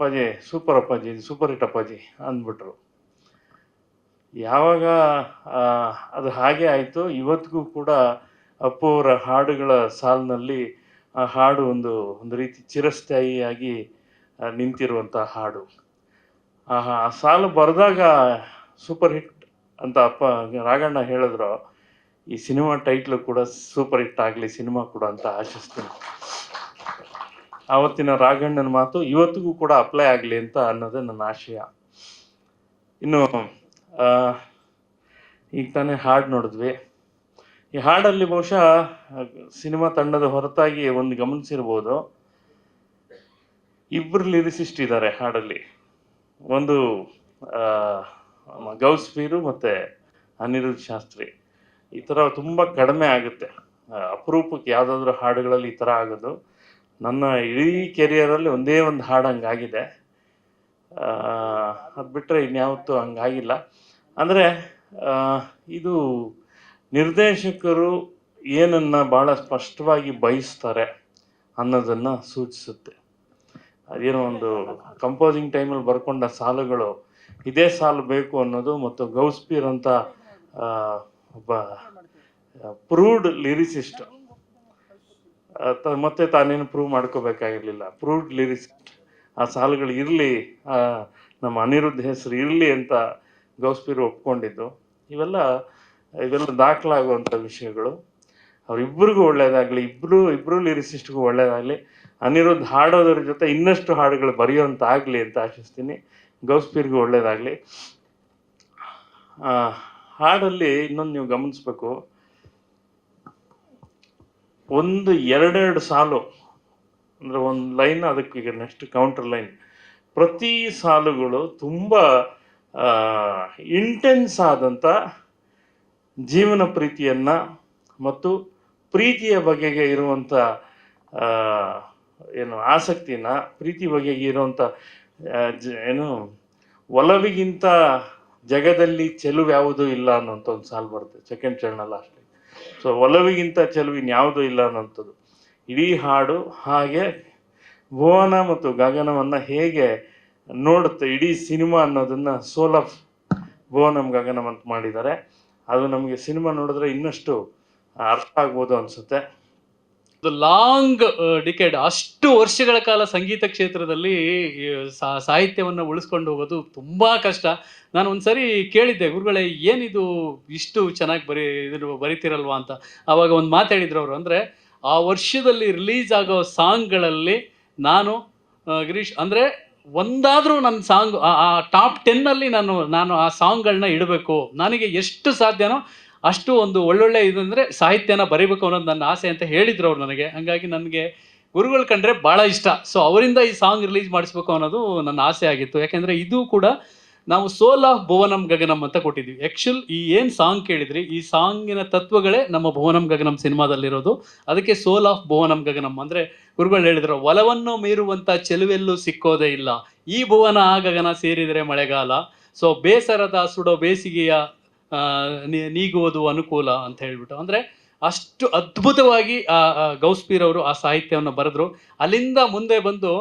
ಅಪ್ಪಾಜಿ ಸೂಪರ್ ಅಪ್ಪಾಜಿ super hit ಅಪ್ಪಾಜಿ ಅಂದ್ಬಿಟ್ರು. ಯಾವಾಗ ಅದು ಹಾಗೆ ಆಯಿತು, ಇವತ್ತಿಗೂ ಕೂಡ ಅಪ್ಪು ಅವರ ಹಾಡುಗಳ ಸಾಲಿನಲ್ಲಿ, ಆ ಹಾಡು ಒಂದು ಒಂದು ರೀತಿ ಚಿರಸ್ಥಾಯಿಯಾಗಿ ನಿಂತಿರುವಂಥ ಹಾಡು. ಆ ಸಾಲು ಬರೆದಾಗ ಸೂಪರ್ ಹಿಟ್ ಅಂತ ಅಪ್ಪ ರಾಗಣ್ಣ ಹೇಳಿದ್ರು. ಈ ಸಿನಿಮಾ ಟೈಟ್ಲು ಕೂಡ ಸೂಪರ್ ಹಿಟ್ ಆಗಲಿ, ಸಿನಿಮಾ ಕೂಡ ಅಂತ ಆಶಿಸ್ತೀನಿ. ಆವತ್ತಿನ ರಾಘಣ್ಣನ ಮಾತು ಇವತ್ತಿಗೂ ಕೂಡ ಅಪ್ಲೈ ಆಗಲಿ ಅಂತ ಅನ್ನೋದೇ ನನ್ನ ಆಶಯ. ಇನ್ನು ಈಗ ತಾನೇ ಹಾಡು ನೋಡಿದ್ವಿ. ಈ ಹಾಡಲ್ಲಿ ಬಹುಶಃ ಸಿನಿಮಾ ತಂಡದ ಹೊರತಾಗಿ ಒಂದು ಗಮನಿಸಿರ್ಬೋದು. ಇಬ್ಬರು ಲಿರಿಸಿಸ್ಟ್ ಇದ್ದಾರೆ ಹಾಡಲ್ಲಿ. ಒಂದು ಗೌಸ್ ಪೀರು ಮತ್ತು ಅನಿರುದ್ಧ ಶಾಸ್ತ್ರಿ. ಈ ಥರ ತುಂಬ ಕಡಿಮೆ ಆಗುತ್ತೆ. ಅಪರೂಪಕ್ಕೆ ಯಾವುದಾದ್ರೂ ಹಾಡುಗಳಲ್ಲಿ ಈ ಥರ ಆಗೋದು. ನನ್ನ ಇಡೀ ಕೆರಿಯರಲ್ಲಿ ಒಂದೇ ಒಂದು ಹಾಡು ಹಂಗಾಗಿದೆ. ಅದು ಬಿಟ್ಟರೆ ಇನ್ಯಾವತ್ತೂ ಹಂಗಾಗಿಲ್ಲ. ಅಂದರೆ ಇದು ನಿರ್ದೇಶಕರು ಏನನ್ನ ಭಾಳ ಸ್ಪಷ್ಟವಾಗಿ ಬಯಸ್ತಾರೆ ಅನ್ನೋದನ್ನು ಸೂಚಿಸುತ್ತೆ. ಅದೇನೋ ಒಂದು ಕಂಪೋಸಿಂಗ್ ಟೈಮಲ್ಲಿ ಬರ್ಕೊಂಡ ಸಾಲುಗಳು ಇದೇ ಸಾಲು ಬೇಕು ಅನ್ನೋದು ಮತ್ತು ಗೌಸ್ಪೀರ್ ಅಂತ ಒಬ್ಬ ಪ್ರೂಡ್ ಲಿರಿಸಿಸ್ಟ್ ಮತ್ತೆ ತಾನೇನು ಪ್ರೂವ್ ಮಾಡ್ಕೋಬೇಕಾಗಿರ್ಲಿಲ್ಲ. ಪ್ರೂವ್ಡ್ ಲಿರಿಸ್ಟ್ ಆ ಸಾಲುಗಳು ಇರಲಿ ನಮ್ಮ ಅನಿರುದ್ಧ ಹೆಸರು ಇರಲಿ ಅಂತ ಗೌಸ್ಪೀರು ಒಪ್ಕೊಂಡಿದ್ದು. ಇವೆಲ್ಲ ಇವೆಲ್ಲ ದಾಖಲಾಗುವಂಥ ವಿಷಯಗಳು. ಅವರಿಬ್ಬರಿಗೂ ಒಳ್ಳೆಯದಾಗಲಿ ಇಬ್ಬರು ಇಬ್ಬರು ಲಿರಿಸಿಸ್ಟ್ಗೂ ಒಳ್ಳೆಯದಾಗಲಿ ಅನಿರುದ್ಧ ಹಾಡೋದ್ರ ಜೊತೆ ಇನ್ನಷ್ಟು ಹಾಡುಗಳು ಬರೆಯುವಂತ ಆಗಲಿ ಅಂತ ಆಶಿಸ್ತೀನಿ. ಗೌಸ್ಪೀರ್ಗೂ ಒಳ್ಳೆಯದಾಗಲಿ ಹಾಡಲ್ಲಿ ಇನ್ನೊಂದು ನೀವು ಗಮನಿಸ್ಬೇಕು. ಒಂದು ಎರಡೆರಡು ಸಾಲು, ಅಂದರೆ ಒಂದು ಲೈನ್ ಅದಕ್ಕೆ ಈಗ ನೆಕ್ಸ್ಟ್ ಕೌಂಟರ್ ಲೈನ್ ಪ್ರತಿ ಸಾಲುಗಳು ತುಂಬ ಇಂಟೆನ್ಸ್ ಆದಂಥ ಜೀವನ ಪ್ರೀತಿಯನ್ನು ಮತ್ತು ಪ್ರೀತಿಯ ಬಗೆಗೆ ಇರುವಂಥ ಏನು ಆಸಕ್ತಿನ ಪ್ರೀತಿ ಬಗೆಗೆ ಇರುವಂಥ ಏನು ಒಲವಿಗಿಂತ ಜಗದಲ್ಲಿ ಚೆಲುವು ಯಾವುದೂ ಇಲ್ಲ ಅನ್ನೋಂಥ ಒಂದು ಸಾಲು ಬರುತ್ತೆ ಸೆಕೆಂಡ್ ಚರಣ ಲಾಸ್ಟ್ ಸೊ ಒಲವಿಗಿಂತ ಚೆಲುವು ಇನ್ಯಾವುದೂ ಇಲ್ಲ ಅನ್ನೋಂಥದ್ದು ಇಡೀ ಹಾಡು ಹಾಗೆ ಭುವನ ಮತ್ತು ಗಗನವನ್ನು ಹೇಗೆ ನೋಡುತ್ತೆ, ಇಡೀ ಸಿನಿಮಾ ಅನ್ನೋದನ್ನು ಸೋಲ್ ಆಫ್ ಭುವನಂ ಅಂತ ಮಾಡಿದ್ದಾರೆ. ಅದು ನಮಗೆ ಸಿನಿಮಾ ನೋಡಿದ್ರೆ ಇನ್ನಷ್ಟು ಅರ್ಥ ಆಗ್ಬೋದು ಅನಿಸುತ್ತೆ. ಒಂದು ಲಾಂಗ್ ಡಿಕೆಡ್ ಅಷ್ಟು ವರ್ಷಗಳ ಕಾಲ ಸಂಗೀತ ಕ್ಷೇತ್ರದಲ್ಲಿ ಸಾಹಿತ್ಯವನ್ನು ಉಳಿಸ್ಕೊಂಡು ಹೋಗೋದು ತುಂಬಾ ಕಷ್ಟ. ನಾನು ಒಂದ್ಸರಿ ಕೇಳಿದ್ದೆ, ಗುರುಗಳೇ, ಏನಿದು ಇಷ್ಟು ಚೆನ್ನಾಗಿ ಬರೀ ಇದನ್ನು ಬರಿತಿರಲ್ವಾ? ಅಂತ. ಆವಾಗ ಒಂದು ಮಾತಾಡಿದ್ರು ಅವರು. ಅಂದರೆ, ಆ ವರ್ಷದಲ್ಲಿ ರಿಲೀಸ್ ಆಗೋ ಸಾಂಗ್ಗಳಲ್ಲಿ ನಾನು ಗಿರೀಶ್, ಅಂದರೆ, ಒಂದಾದರೂ ನನ್ನ ಸಾಂಗ್, ಆ ಟಾಪ್ ಟೆನ್ನಲ್ಲಿ ನಾನು ನಾನು ಆ ಸಾಂಗ್ಗಳನ್ನ ಇಡಬೇಕು. ನನಗೆ ಎಷ್ಟು ಸಾಧ್ಯನೋ ಅಷ್ಟು ಒಂದು ಒಳ್ಳೊಳ್ಳೆ ಇದಂದರೆ ಸಾಹಿತ್ಯನ ಬರೀಬೇಕು ಅನ್ನೋದು ನನ್ನ ಆಸೆ ಅಂತ ಹೇಳಿದ್ರು ಅವ್ರು ನನಗೆ. ಹಾಗಾಗಿ ನನಗೆ ಗುರುಗಳು ಕಂಡ್ರೆ ಭಾಳ ಇಷ್ಟ. ಸೊ ಅವರಿಂದ ಈ ಸಾಂಗ್ ರಿಲೀಸ್ ಮಾಡಿಸ್ಬೇಕು ಅನ್ನೋದು ನನ್ನ ಆಸೆ ಆಗಿತ್ತು. ಯಾಕೆಂದರೆ ಇದು ಕೂಡ ನಾವು ಸೋಲ್ ಆಫ್ ಭುವನಂ ಗಗನಂ ಅಂತ ಕೊಟ್ಟಿದ್ವಿ ಆ್ಯಕ್ಚುಲ್ ಈ ಏನು ಸಾಂಗ್ ಕೇಳಿದ್ರಿ, ಈ ಸಾಂಗಿನ ತತ್ವಗಳೇ ನಮ್ಮ ಭುವನಂ ಗಗನಂ ಸಿನಿಮಾದಲ್ಲಿರೋದು. ಅದಕ್ಕೆ ಸೋಲ್ ಆಫ್ ಭುವನಂ ಗಗನಂ ಅಂದರೆ ಗುರುಗಳು ಹೇಳಿದ್ರು, ಒಲವನ್ನು ಮೀರುವಂಥ ಚೆಲುವೆಲ್ಲೂ ಸಿಕ್ಕೋದೇ ಇಲ್ಲ. ಈ ಭುವನ ಆ ಗಗನ ಸೇರಿದರೆ ಮಳೆಗಾಲ. ಸೊ ಬೇಸರದ ಸುಡೋ ಬೇಸಿಗೆಯ ಆ, ನೀ- ನೀಗುವುದು ಅನುಕೂಲ ಅಂತ ಹೇಳ್ಬಿಟ್ಟು. ಅಂದರೆ ಅಷ್ಟು ಅದ್ಭುತವಾಗಿ ಆ ಗೌಸ್ಪೀರ್ ಅವರು ಆ ಸಾಹಿತ್ಯವನ್ನು ಬರೆದ್ರು. ಅಲ್ಲಿಂದ ಮುಂದೆ ಬಂದು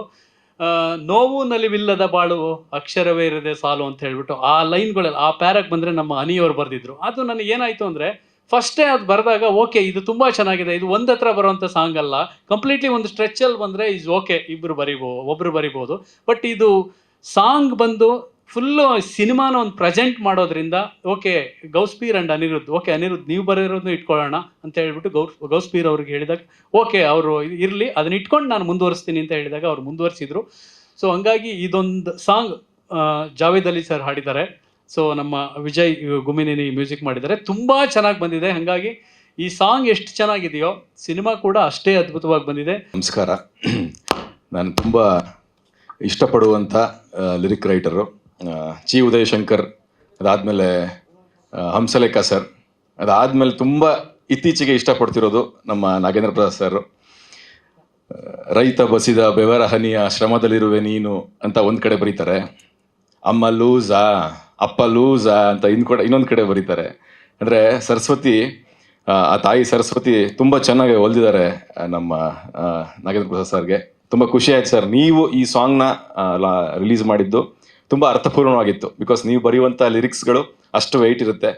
ನೋವು ನಲಿವಿಲ್ಲದ ಬಾಳು ಅಕ್ಷರವೇ ಇರದೆ ಸಾಲು ಅಂತ ಹೇಳ್ಬಿಟ್ಟು ಆ ಲೈನ್ಗಳಲ್ಲಿ ಆ ಪ್ಯಾರಕ್ ಬಂದರೆ ನಮ್ಮ ಅನಿಯವರು ಬರೆದಿದ್ರು. ಅದು ನನಗೆ ಏನಾಯಿತು ಅಂದರೆ ಫಸ್ಟೇ ಅದು ಬರೆದಾಗ ಓಕೆ ಇದು ತುಂಬ ಚೆನ್ನಾಗಿದೆ ಇದು ಒಂದು ಹತ್ರ ಬರುವಂಥ ಸಾಂಗ್ ಅಲ್ಲ ಕಂಪ್ಲೀಟ್ಲಿ ಒಂದು ಸ್ಟ್ರೆಚ್ಚಲ್ಲಿ ಬಂದರೆ ಇಸ್ ಓಕೆ ಇಬ್ಬರು ಬರಿಬೋ ಒಬ್ಬರು ಬರಿಬೋದು. ಬಟ್ ಇದು ಸಾಂಗ್ ಬಂದು ಫುಲ್ಲು ಸಿನಿಮಾನ ಒಂದು ಪ್ರೆಸೆಂಟ್ ಮಾಡೋದ್ರಿಂದ okay Gouspeer and Aniruddha okay Aniruddh ನೀವು ಬರೆಯೋದನ್ನು ಇಟ್ಕೊಳ್ಳೋಣ ಅಂತ ಹೇಳ್ಬಿಟ್ಟು ಗೌ ಗೌಸ್ಪೀರ್ ಅವ್ರಿಗೆ ಹೇಳಿದಾಗ ಓಕೆ ಅವರು ಇರಲಿ, ಅದನ್ನ ಇಟ್ಕೊಂಡು ನಾನು ಮುಂದುವರಿಸ್ತೀನಿ ಅಂತ ಹೇಳಿದಾಗ ಅವ್ರು ಮುಂದುವರಿಸಿದ್ರು. ಸೊ ಹಂಗಾಗಿ ಇದೊಂದು ಸಾಂಗ್ ಜಾವೇದ್ ಅಲಿ ಸರ್ ಹಾಡಿದ್ದಾರೆ. ಸೊ ನಮ್ಮ ವಿಜಯ್ ಗುಮಿನೇನಿ ಮ್ಯೂಸಿಕ್ ಮಾಡಿದ್ದಾರೆ. ತುಂಬ ಚೆನ್ನಾಗಿ ಬಂದಿದೆ. ಹಾಗಾಗಿ ಈ ಸಾಂಗ್ ಎಷ್ಟು ಚೆನ್ನಾಗಿದೆಯೋ ಸಿನಿಮಾ ಕೂಡ ಅಷ್ಟೇ ಅದ್ಭುತವಾಗಿ ಬಂದಿದೆ. ನಮಸ್ಕಾರ. ನಾನು ತುಂಬ ಇಷ್ಟಪಡುವಂಥ ಲಿರಿಕ್ ರೈಟರು ಚಿ ಉದಯಶಂಕರ್, ಅದಾದಮೇಲೆ ಹಂಸಲೇಖ ಸರ್, ಅದಾದಮೇಲೆ ತುಂಬ ಇತ್ತೀಚೆಗೆ ಇಷ್ಟಪಡ್ತಿರೋದು ನಮ್ಮ ನಾಗೇಂದ್ರ ಪ್ರಸಾದ್ ಸರ್. ರೈತ ಬಸಿದ ಬೆವರ ಹನಿಯ ಶ್ರಮದಲ್ಲಿರುವೆ ನೀನು ಅಂತ ಒಂದು ಕಡೆ ಬರೀತಾರೆ. ಅಮ್ಮ ಲೂಸಾ, ಅಪ್ಪ ಲೂಸಾ ಅಂತ ಕಡೆ ಇನ್ನೊಂದು ಕಡೆ ಬರೀತಾರೆ. ಅಂದರೆ ಸರಸ್ವತಿ, ಆ ಆ ತಾಯಿ ಸರಸ್ವತಿ ತುಂಬ ಚೆನ್ನಾಗಿ ಹೊಲ್ದಿದ್ದಾರೆ ನಮ್ಮ ನಾಗೇಂದ್ರ ಪ್ರಸಾದ್ ಸರ್ಗೆ. ತುಂಬ ಖುಷಿ ಆಯ್ತು ಸರ್. ನೀವು ಈ ಸಾಂಗ್ನ ರಿಲೀಸ್ ಮಾಡಿದ್ದು. ತುಂಬ ಅರ್ಥಪೂರ್ಣವಾಗಿತ್ತು. ಬಿಕಾಸ್ ನೀವು ಬರೆಯುವಂಥ ಲಿರಿಕ್ಸ್ಗಳು ಅಷ್ಟು ವೆಯ್ಟ್ ಇರುತ್ತೆ.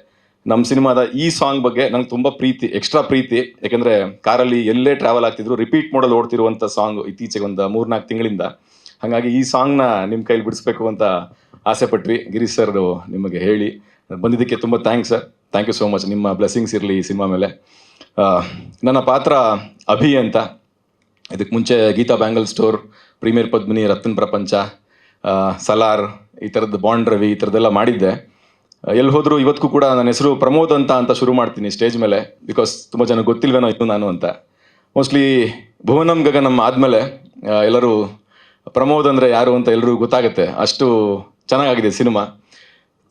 ನಮ್ಮ ಸಿನಿಮಾದ ಈ ಸಾಂಗ್ ಬಗ್ಗೆ ನಂಗೆ ತುಂಬ ಪ್ರೀತಿ ಎಕ್ಸ್ಟ್ರಾ ಪ್ರೀತಿ. ಯಾಕೆಂದರೆ ಕಾರಲ್ಲಿ ಎಲ್ಲೇ ಟ್ರಾವೆಲ್ ಆಗ್ತಿದ್ರು ರಿಪೀಟ್ ಮಾಡಲು ಓಡ್ತಿರುವಂಥ ಸಾಂಗ್ ಇತ್ತೀಚೆಗೆ ಒಂದು ಮೂರ್ನಾಲ್ಕು ತಿಂಗಳಿಂದ. ಹಾಗಾಗಿ ಈ ಸಾಂಗ್ನ ನಿಮ್ಮ ಕೈಲಿ ಬಿಡಿಸ್ಬೇಕು ಅಂತ ಆಸೆ ಪಟ್ವಿ. ಗಿರೀಶ್ ಸರ್ ನಿಮಗೆ ಹೇಳಿ. ಬಂದಿದ್ದಕ್ಕೆ ತುಂಬ thanks sir thank you so much ನಿಮ್ಮ ಬ್ಲೆಸ್ಸಿಂಗ್ಸ್ ಇರಲಿ ಈ ಸಿನಿಮಾ ಮೇಲೆ. ನನ್ನ ಪಾತ್ರ ಅಭಿ ಅಂತ. ಇದಕ್ಕೆ ಮುಂಚೆ Geetha bangle store premier Padmini, Rathna Prapancha. Salaar, ಈ ಥರದ್ದು ಬಾಂಡ್ ರವಿ ಈ ಥರದ್ದೆಲ್ಲ ಮಾಡಿದ್ದೆ. ಎಲ್ಲಿ ಹೋದರೂ ಇವತ್ತಿಗೂ ಕೂಡ ನನ್ನ ಹೆಸರು ಪ್ರಮೋದ್ ಅಂತ ಅಂತ ಶುರು ಮಾಡ್ತೀನಿ ಸ್ಟೇಜ್ ಮೇಲೆ ಬಿಕಾಸ್ ತುಂಬ ಜನ ಗೊತ್ತಿಲ್ವೇನೋ ಇತ್ತು ನಾನು ಅಂತ. ಮೋಸ್ಟ್ಲಿ ಭುವನಂ ಗಗನಂ ಆದಮೇಲೆ ಎಲ್ಲರೂ ಪ್ರಮೋದ್ ಅಂದರೆ ಯಾರು ಅಂತ ಎಲ್ಲರಿಗೂ ಗೊತ್ತಾಗುತ್ತೆ. ಅಷ್ಟು ಚೆನ್ನಾಗಾಗಿದೆ ಸಿನಿಮಾ.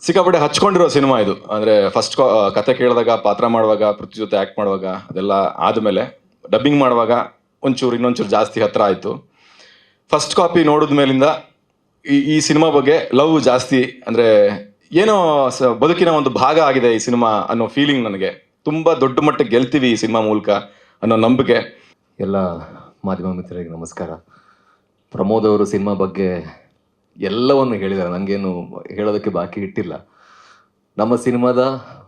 ಸಿಕ್ಕಾಪಟ್ಟೆ ಹಚ್ಕೊಂಡಿರೋ ಸಿನಿಮಾ ಇದು. ಅಂದರೆ ಫಸ್ಟ್ ಕತೆ ಕೇಳಿದಾಗ, ಪಾತ್ರ ಮಾಡುವಾಗ ಪ್ರತಿ ಜೊತೆ ಆ್ಯಕ್ಟ್ ಮಾಡುವಾಗ, ಅದೆಲ್ಲ ಆದಮೇಲೆ ಡಬ್ಬಿಂಗ್ ಮಾಡುವಾಗ ಒಂಚೂರು ಇನ್ನೊಂಚೂರು ಜಾಸ್ತಿ ಹತ್ತಿರ ಆಯಿತು. ಫಸ್ಟ್ ಕಾಪಿ ನೋಡಿದ ಮೇಲಿಂದ ಈ ಈ ಸಿನಿಮಾ ಬಗ್ಗೆ ಲವ್ ಜಾಸ್ತಿ ಅಂದರೆ ಏನೋ ಬದುಕಿನ ಒಂದು ಭಾಗ ಆಗಿದೆ ಈ ಸಿನಿಮಾ ಅನ್ನೋ ಫೀಲಿಂಗ್ ನನಗೆ. ತುಂಬ ದೊಡ್ಡ ಮಟ್ಟಕ್ಕೆ ಗೆಲ್ತೀವಿ ಈ ಸಿನಿಮಾ ಮೂಲಕ ಅನ್ನೋ ನಂಬಿಕೆ. ಎಲ್ಲ ಮಾಧ್ಯಮ ಮಿತ್ರರಿಗೆ ನಮಸ್ಕಾರ. ಪ್ರಮೋದ್ ಅವರು ಸಿನಿಮಾ ಬಗ್ಗೆ ಎಲ್ಲವನ್ನು ಹೇಳಿದ್ದಾರೆ. ನನಗೇನು ಹೇಳೋದಕ್ಕೆ ಬಾಕಿ ಇಟ್ಟಿಲ್ಲ. ನಮ್ಮ ಸಿನಿಮಾದ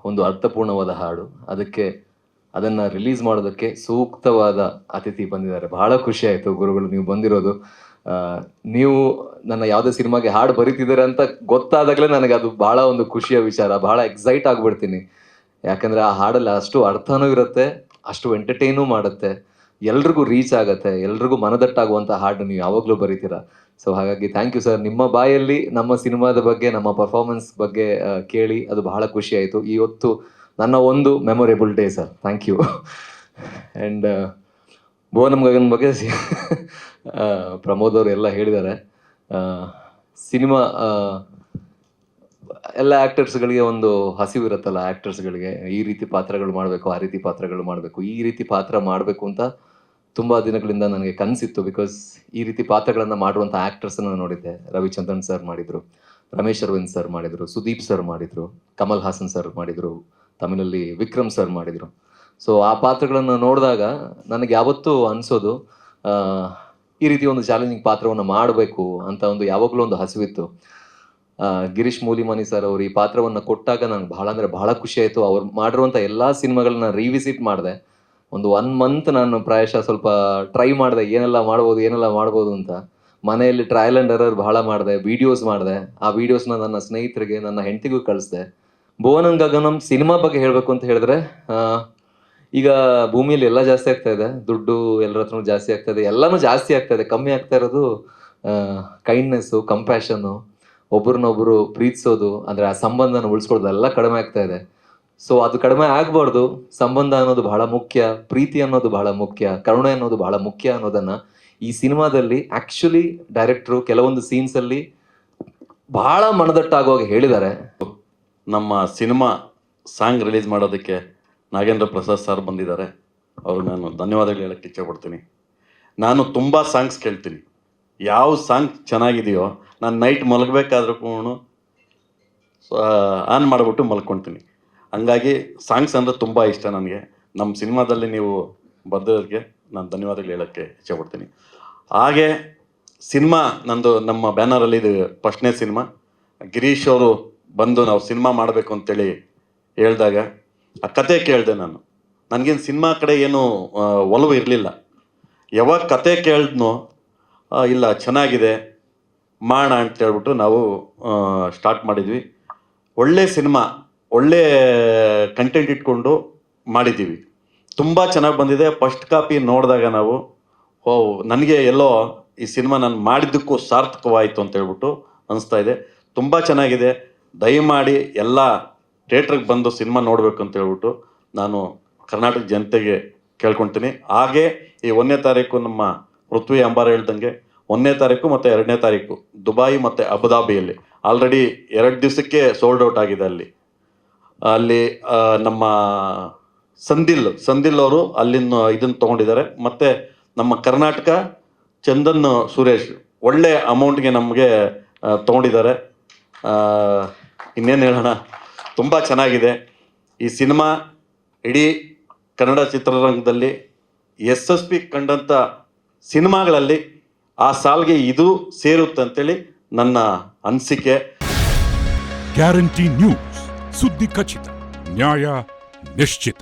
ಒಂದು ಅರ್ಥಪೂರ್ಣವಾದ ಹಾಡು. ಅದಕ್ಕೆ ಅದನ್ನು ರಿಲೀಸ್ ಮಾಡೋದಕ್ಕೆ ಸೂಕ್ತವಾದ ಅತಿಥಿ ಬಂದಿದ್ದಾರೆ. ಬಹಳ ಖುಷಿ ಆಯಿತು ಗುರುಗಳು ನೀವು ಬಂದಿರೋದು. ನೀವು ನನ್ನ ಯಾವುದೇ ಸಿನಿಮಾಗೆ ಹಾಡು ಬರೀತಿದ್ದಾರೆ ಅಂತ ಗೊತ್ತಾದಾಗಲೇ ನನಗೆ ಅದು ಬಹಳ ಒಂದು ಖುಷಿಯ ವಿಚಾರ, ಬಹಳ ಎಕ್ಸೈಟ್ ಆಗ್ಬಿಡ್ತೀನಿ. ಯಾಕಂದ್ರೆ ಆ ಹಾಡಲ್ಲಿ ಅಷ್ಟು ಅರ್ಥನೂ ಇರುತ್ತೆ, ಅಷ್ಟು ಎಂಟರ್ಟೈನೂ ಮಾಡುತ್ತೆ, ಎಲ್ರಿಗೂ ರೀಚ್ ಆಗುತ್ತೆ, ಎಲ್ರಿಗೂ ಮನದಟ್ಟಾಗುವಂಥ ಹಾಡು ನೀವು ಯಾವಾಗಲೂ ಬರೀತೀರಾ. ಸೊ ಹಾಗಾಗಿ ಥ್ಯಾಂಕ್ ಯು ಸರ್ ನಿಮ್ಮ ಬಾಯಲ್ಲಿ ನಮ್ಮ ಸಿನಿಮಾದ ಬಗ್ಗೆ, ನಮ್ಮ ಪರ್ಫಾರ್ಮೆನ್ಸ್ ಬಗ್ಗೆ ಕೇಳಿ ಅದು ಬಹಳ ಖುಷಿ ಆಯಿತು ಈ ಹೊತ್ತು ನನ್ನ ಒಂದು memorable day sir thank you and Bhuvanam Gagan ಬಗ್ಗೆ ಪ್ರಮೋದ್ ಅವರು ಎಲ್ಲ ಹೇಳಿದ್ದಾರೆ. ಸಿನಿಮಾ ಎಲ್ಲ ಆ್ಯಕ್ಟರ್ಸ್ಗಳಿಗೆ ಒಂದು ಹಸಿವು ಇರುತ್ತಲ್ಲ ಆ್ಯಕ್ಟರ್ಸ್ಗಳಿಗೆ ಈ ರೀತಿ ಪಾತ್ರಗಳು ಮಾಡಬೇಕು, ಆ ರೀತಿ ಪಾತ್ರಗಳು ಮಾಡಬೇಕು, ಈ ರೀತಿ ಪಾತ್ರ ಮಾಡಬೇಕು ಅಂತ ತುಂಬ ದಿನಗಳಿಂದ ನನಗೆ ಕನಸಿತ್ತು ಬಿಕಾಸ್ ಈ ರೀತಿ ಪಾತ್ರಗಳನ್ನು ಮಾಡುವಂಥ ಆ್ಯಕ್ಟರ್ಸನ್ನು ನೋಡಿದ್ದೆ. ರವಿಚಂದ್ರನ್ ಸರ್ ಮಾಡಿದರು, ರಮೇಶ್ ಅರವಿಂದ್ ಸರ್ ಮಾಡಿದರು, ಸುದೀಪ್ ಸರ್ ಮಾಡಿದರು, ಕಮಲ್ ಹಾಸನ್ ಸರ್ ಮಾಡಿದರು, ತಮಿಳಲ್ಲಿ ವಿಕ್ರಮ್ ಸರ್ ಮಾಡಿದರು. ಸೊ ಆ ಪಾತ್ರಗಳನ್ನು ನೋಡಿದಾಗ ನನಗೆ ಯಾವತ್ತೂ ಅನಿಸೋದು ಈ ರೀತಿ ಒಂದು ಚಾಲೆಂಜಿಂಗ್ ಪಾತ್ರವನ್ನು ಮಾಡಬೇಕು ಅಂತ ಒಂದು ಯಾವಾಗಲೂ ಒಂದು ಹಸಿವಿತ್ತು. ಗಿರೀಶ್ ಮೂಲಿಮನಿ ಸರ್ ಅವರು ಈ ಪಾತ್ರವನ್ನು ಕೊಟ್ಟಾಗ ನನಗೆ ಭಾಳ ಅಂದರೆ ಬಹಳ ಖುಷಿ ಆಯಿತು. ಅವ್ರು ಮಾಡಿರುವಂಥ ಎಲ್ಲ ಸಿನಿಮಾಗಳನ್ನ ರಿವಿಸಿಟ್ ಮಾಡಿದೆ. ಒಂದು ಒನ್ ಮಂತ್ ನಾನು ಪ್ರಾಯಶಃ ಸ್ವಲ್ಪ ಟ್ರೈ ಮಾಡಿದೆ, ಏನೆಲ್ಲ ಮಾಡ್ಬೋದು ಏನೆಲ್ಲ ಮಾಡ್ಬೋದು ಅಂತ. ಮನೆಯಲ್ಲಿ ಟ್ರಯಲ್ ಆ್ಯಂಡ್ ಎರರ್ ಬಹಳ ಮಾಡಿದೆ ವೀಡಿಯೋಸ್ ಮಾಡಿದೆ. ಆ ವೀಡಿಯೋಸ್ನ ನನ್ನ ಸ್ನೇಹಿತರಿಗೆ, ನನ್ನ ಹೆಂಡತಿಗೂ ಕಳಿಸ್ದೆ. ಭುವನಂ ಗಗನಂ ಸಿನಿಮಾ ಬಗ್ಗೆ ಹೇಳಬೇಕು ಅಂತ ಹೇಳಿದ್ರೆ ಈಗ ಭೂಮಿಯಲ್ಲಿ ಎಲ್ಲ ಜಾಸ್ತಿ ಆಗ್ತಾ ಇದೆ. ದುಡ್ಡು ಎಲ್ಲರ ಹತ್ರನೂ ಜಾಸ್ತಿ ಆಗ್ತಾ ಇದೆ. ಎಲ್ಲಾನು ಜಾಸ್ತಿ ಆಗ್ತಾ ಇದೆ. ಕಮ್ಮಿ ಆಗ್ತಾ ಇರೋದು ಕೈಂಡ್ನೆಸ್ಸು ಕಂಪ್ಯಾಷನ್ನು ಒಬ್ರನ್ನೊಬ್ರು ಪ್ರೀತಿಸೋದು, ಅಂದ್ರೆ ಆ ಸಂಬಂಧನ ಉಳಿಸ್ಕೊಳ್ಳೋದು ಎಲ್ಲ ಕಡಿಮೆ ಆಗ್ತಾ ಇದೆ. ಸೊ ಅದು ಕಡಿಮೆ ಆಗ್ಬಾರ್ದು. ಸಂಬಂಧ ಅನ್ನೋದು ಬಹಳ ಮುಖ್ಯ. ಪ್ರೀತಿ ಅನ್ನೋದು ಬಹಳ ಮುಖ್ಯ. ಕರುಣೆ ಅನ್ನೋದು ಬಹಳ ಮುಖ್ಯ ಅನ್ನೋದನ್ನ ಈ ಸಿನಿಮಾದಲ್ಲಿ ಆಕ್ಚುಲಿ ಡೈರೆಕ್ಟ್ರು ಕೆಲವೊಂದು ಸೀನ್ಸ್ ಅಲ್ಲಿ ಬಹಳ ಮನದಟ್ಟಾಗುವಾಗ ಹೇಳಿದ್ದಾರೆ. ನಮ್ಮ ಸಿನಿಮಾ ಸಾಂಗ್ ರಿಲೀಸ್ ಮಾಡೋದಕ್ಕೆ ನಾಗೇಂದ್ರ ಪ್ರಸಾದ್ ಸರ್ ಬಂದಿದ್ದಾರೆ. ಅವ್ರಿಗೆ ನಾನು ಧನ್ಯವಾದಗಳು ಹೇಳಕ್ಕೆ ಇಚ್ಛೆಪಡ್ತೀನಿ. ನಾನು ತುಂಬ ಸಾಂಗ್ಸ್ ಕೇಳ್ತೀನಿ. ಯಾವ ಸಾಂಗ್ ಚೆನ್ನಾಗಿದೆಯೋ, ನಾನು ನೈಟ್ ಮಲಗಬೇಕಾದ್ರೂ ಕೂಡ ಆನ್ ಮಾಡಿಬಿಟ್ಟು ಮಲ್ಕೊಳ್ತೀನಿ. ಹಂಗಾಗಿ ಸಾಂಗ್ಸ್ ಅಂದರೆ ತುಂಬ ಇಷ್ಟ ನನಗೆ. ನಮ್ಮ ಸಿನಿಮಾದಲ್ಲಿ ನೀವು ಬರೆದಿರೋದಕ್ಕೆ ನಾನು ಧನ್ಯವಾದಗಳು ಹೇಳೋಕ್ಕೆ ಇಚ್ಛೆಪಡ್ತೀನಿ. ಹಾಗೆ ಸಿನಿಮಾ, ನಂದು ನಮ್ಮ ಬ್ಯಾನರಲ್ಲಿ ಇದು ಫಸ್ಟ್ನೇ ಸಿನಿಮಾ. ಗಿರೀಶ್ ಅವರು ಬಂದು ನಾವು ಸಿನಿಮಾ ಮಾಡಬೇಕು ಅಂತೇಳಿ ಹೇಳಿದಾಗ ಆ ಕತೆ ಕೇಳಿದೆ ನಾನು. ನನಗೇನು ಸಿನಿಮಾ ಕಡೆ ಏನು ಒಲವು ಇರಲಿಲ್ಲ. ಯಾವಾಗ ಕತೆ ಕೇಳಿದ್ನೋ ಇಲ್ಲ ಚೆನ್ನಾಗಿದೆ ಮಾಡೋಣ ಅಂತ ಹೇಳ್ಬಿಟ್ಟು ನಾವು ಸ್ಟಾರ್ಟ್ ಮಾಡಿದ್ವಿ. ಒಳ್ಳೆ ಸಿನಿಮಾ, ಒಳ್ಳೆ ಕಂಟೆಂಟ್ ಇಟ್ಕೊಂಡು ಮಾಡಿದ್ದೀವಿ. ತುಂಬ ಚೆನ್ನಾಗಿ ಬಂದಿದೆ. ಫಸ್ಟ್ ಕಾಪಿ ನೋಡಿದಾಗ ನಾವು, ಓ, ನನಗೆ ಎಲ್ಲೋ ಈ ಸಿನಿಮಾ ನಾನು ಮಾಡಿದ್ದಕ್ಕೂ ಸಾರ್ಥಕವಾಯಿತು ಅಂತ ಹೇಳ್ಬಿಟ್ಟು ಅನಿಸ್ತಾ ಇದೆ. ತುಂಬ ಚೆನ್ನಾಗಿದೆ. ದಯಮಾಡಿ ಎಲ್ಲ ಥಿಯೇಟ್ರಿಗೆ ಬಂದು ಸಿನಿಮಾ ನೋಡಬೇಕು ಅಂತ ಹೇಳ್ಬಿಟ್ಟು ನಾನು ಕರ್ನಾಟಕ ಜನತೆಗೆ ಕೇಳ್ಕೊಳ್ತೀನಿ. ಹಾಗೆ ಈ ಒಂದನೇ ತಾರೀಕು ನಮ್ಮ ಪೃಥ್ವಿ ಅಂಬಾರ ಹೇಳ್ದಂಗೆ ಒಂದನೇ ತಾರೀಕು ಮತ್ತು ಎರಡನೇ ತಾರೀಕು ದುಬಾಯಿ ಮತ್ತು ಅಬುದಾಬಿಯಲ್ಲಿ. ಆಲ್ರೆಡಿ ಎರಡು ದಿವಸಕ್ಕೆ ಸೋಲ್ಡ್ ಔಟ್ ಆಗಿದೆ ಅಲ್ಲಿ. ಅಲ್ಲಿ ನಮ್ಮ ಸಂದಿಲ್ ಸಂದಿಲ್ ಅವರು ಅಲ್ಲಿನ ಇದನ್ನು ತೊಗೊಂಡಿದ್ದಾರೆ. ಮತ್ತು ನಮ್ಮ ಕರ್ನಾಟಕ ಚಂದನ್ ಸುರೇಶ್ ಒಳ್ಳೆ ಅಮೌಂಟ್ಗೆ ನಮಗೆ ತೊಗೊಂಡಿದ್ದಾರೆ. ಇನ್ನೇನು ಹೇಳೋಣ? ತುಂಬ ಚೆನ್ನಾಗಿದೆ. ಈ ಸಿನಿಮಾ ಇಡೀ ಕನ್ನಡ ಚಿತ್ರರಂಗದಲ್ಲಿ ಯಶಸ್ವಿ ಕಂಡಂಥ ಸಿನಿಮಾಗಳಲ್ಲಿ ಆ ಸಾಲ್ಗೆ ಇದು ಸೇರುತ್ತೆ ಅಂತೇಳಿ ನನ್ನ ಅನಿಸಿಕೆ. Guarantee news. ಸುದ್ದಿ ಖಚಿತ, ನ್ಯಾಯ ನಿಶ್ಚಿತ.